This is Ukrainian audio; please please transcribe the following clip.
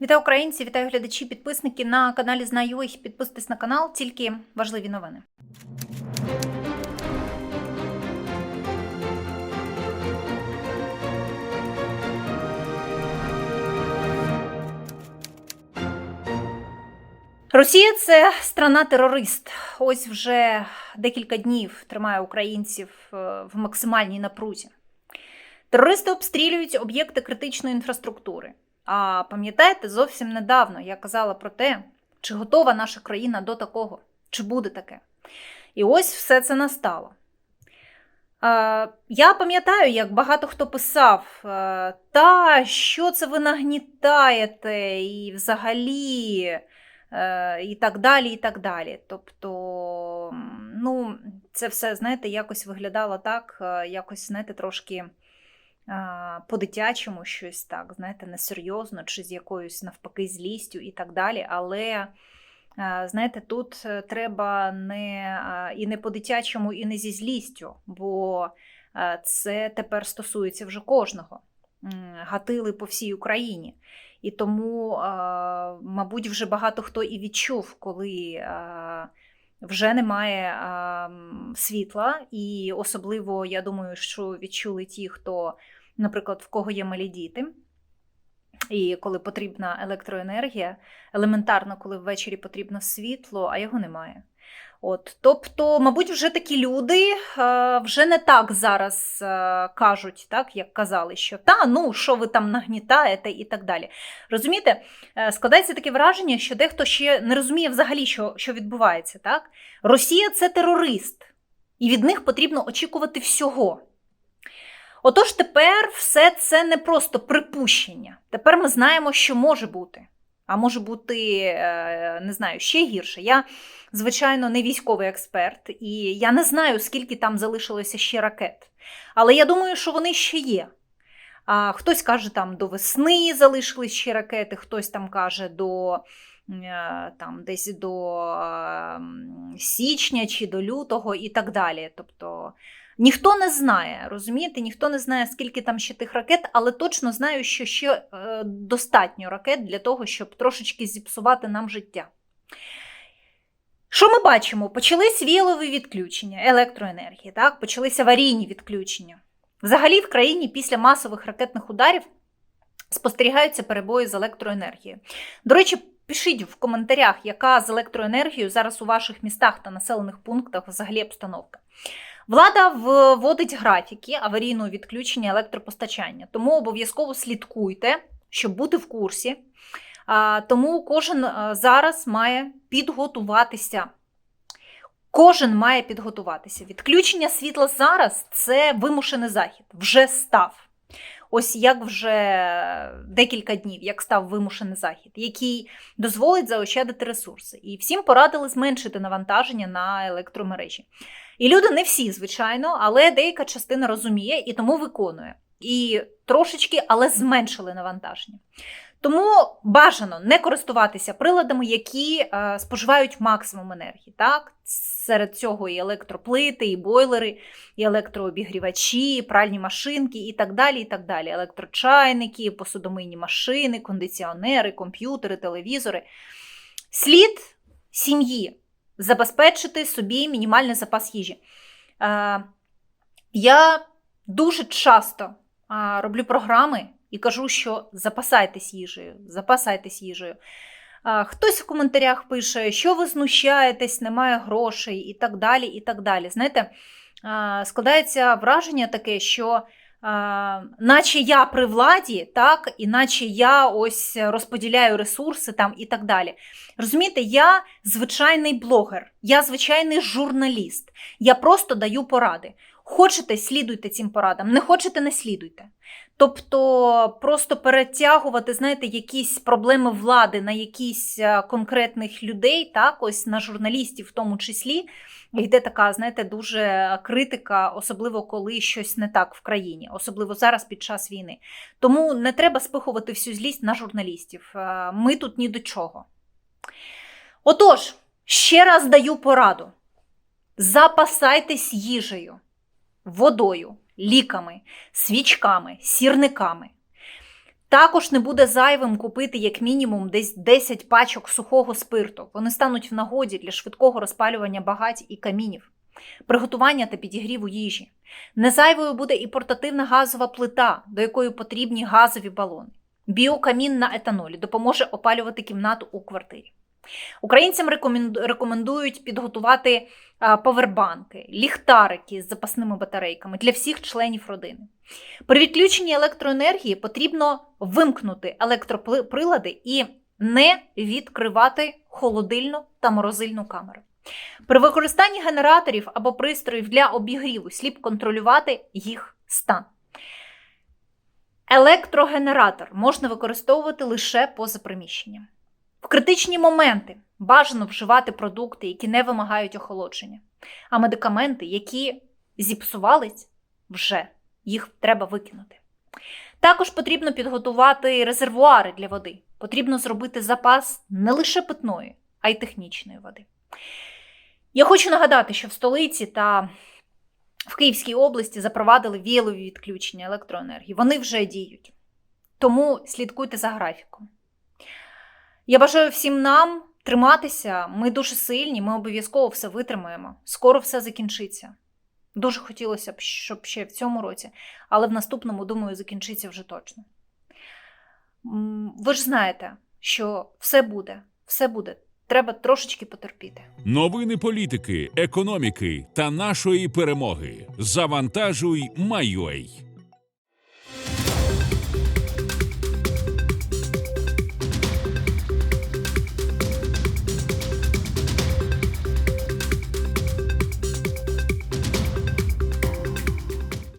Вітаю українці, вітаю глядачі, підписники на каналі Знаю їх. Підписуйтесь на канал, тільки важливі новини. Росія це страна-терорист. Ось вже декілька днів тримає українців е, в максимальній напрузі. Терористи обстрілюють об'єкти критичної інфраструктури. А пам'ятаєте, зовсім недавно я казала про те, чи готова наша країна до такого, чи буде таке. І ось все це настало. Я пам'ятаю, як багато хто писав, е, та що це ви нагнітаєте, і взагалі, е, і так далі, і так далі. Тобто, ну, це все, знаєте, якось виглядало так, е, якось, знаєте, трошки по-дитячому щось так, знаєте, несерйозно, чи з якоюсь навпаки злістю і так далі. Але, знаєте, тут е, треба не і не по-дитячому, і не зі злістю, бо це тепер стосується вже кожного. Гатили по всій Україні. І тому, мабуть, вже багато хто і відчув, коли. Вже немає а, світла, і особливо я думаю, що відчули ті, хто, наприклад, в кого є малі діти. І коли потрібна електроенергія, елементарно, коли ввечері потрібно світло, а його немає. От, тобто, мабуть, вже такі люди е, вже не так зараз е, кажуть, так, як казали, що та, ну, що ви там нагнітаєте і так далі. Розумієте, Е, складається таке враження, що дехто ще не розуміє взагалі, що, що відбувається. Так? Росія це терорист, і від них потрібно очікувати всього. Отож, тепер все це не просто припущення. Тепер ми знаємо, що може бути. А може бути, е, не знаю, ще гірше. Я, звичайно, не військовий експерт, і я не знаю, скільки там залишилося ще ракет. Але я думаю, що вони ще є. А хтось каже, там до весни залишились ще ракети, хтось там каже до е, там, десь до е, січня чи до лютого і так далі. Тобто ніхто не знає, розумієте, ніхто не знає, скільки там ще тих ракет, але точно знаю, що ще е, достатньо ракет для того, щоб трошечки зіпсувати нам життя. Що ми бачимо? Почались віялові відключення електроенергії, так? почалися аварійні відключення. Взагалі в країні після масових ракетних ударів спостерігаються перебої з електроенергією. До речі, пишіть в коментарях, яка з електроенергією зараз у ваших містах та населених пунктах взагалі обстановка. Влада вводить графіки аварійного відключення електропостачання, тому обов'язково слідкуйте, щоб бути в курсі. Тому кожен зараз має підготуватися. Кожен має підготуватися. Відключення світла зараз це вимушений захід, вже став. Ось як вже декілька днів, як став вимушений захід, який дозволить заощадити ресурси. І всім порадили зменшити навантаження на електромережі. І люди не всі, звичайно, але деяка частина розуміє і тому виконує. І трошечки, але зменшили навантаження. Тому бажано не користуватися приладами, які е, споживають максимум енергії. Так? Серед цього і електроплити, і бойлери, і електрообігрівачі, і пральні машинки, і так далі. і так далі. Електрочайники, посудомийні машини, кондиціонери, комп'ютери, телевізори. Слід сім'ї забезпечити собі мінімальний запас їжі. Е, я дуже часто роблю програми і кажу, що запасайтесь їжею, запасайтесь їжею. Хтось в коментарях пише, що ви знущаєтесь, немає грошей і так далі. і так далі. Знаєте, складається враження таке, що наче я при владі, так, і наче я ось розподіляю ресурси там і так далі. Розумієте, я звичайний блогер, я звичайний журналіст, я просто даю поради. Хочете, слідуйте цим порадам, не хочете, не слідуйте. Тобто просто перетягувати, знаєте, якісь проблеми влади на якісь конкретних людей, так, ось на журналістів в тому числі, йде така, знаєте, дуже критика, особливо коли щось не так в країні, особливо зараз під час війни. Тому не треба спихувати всю злість на журналістів. Ми тут ні до чого. Отож, ще раз даю пораду: запасайтесь їжею, водою ліками, свічками, сірниками. Також не буде зайвим купити як мінімум десь 10 пачок сухого спирту. Вони стануть в нагоді для швидкого розпалювання багать і камінів, приготування та підігріву їжі. Незайвою буде і портативна газова плита, до якої потрібні газові балони. Біокамін на етанолі допоможе опалювати кімнату у квартирі. Українцям рекомендують підготувати повербанки, ліхтарики з запасними батарейками для всіх членів родини. При відключенні електроенергії потрібно вимкнути електроприлади і не відкривати холодильну та морозильну камеру. При використанні генераторів або пристроїв для обігріву слід контролювати їх стан. Електрогенератор можна використовувати лише поза приміщенням. В критичні моменти бажано вживати продукти, які не вимагають охолодження, а медикаменти, які зіпсувались, вже їх треба викинути. Також потрібно підготувати резервуари для води. Потрібно зробити запас не лише питної, а й технічної води. Я хочу нагадати, що в столиці та в Київській області запровадили віялові відключення електроенергії. Вони вже діють. Тому слідкуйте за графіком. Я бажаю всім нам триматися. Ми дуже сильні, ми обов'язково все витримаємо. Скоро все закінчиться. Дуже хотілося б, щоб ще в цьому році, але в наступному, думаю, закінчиться вже точно. Ви ж знаєте, що все буде, все буде. Треба трошечки потерпіти. Новини політики, економіки та нашої перемоги. Завантажуй, майой.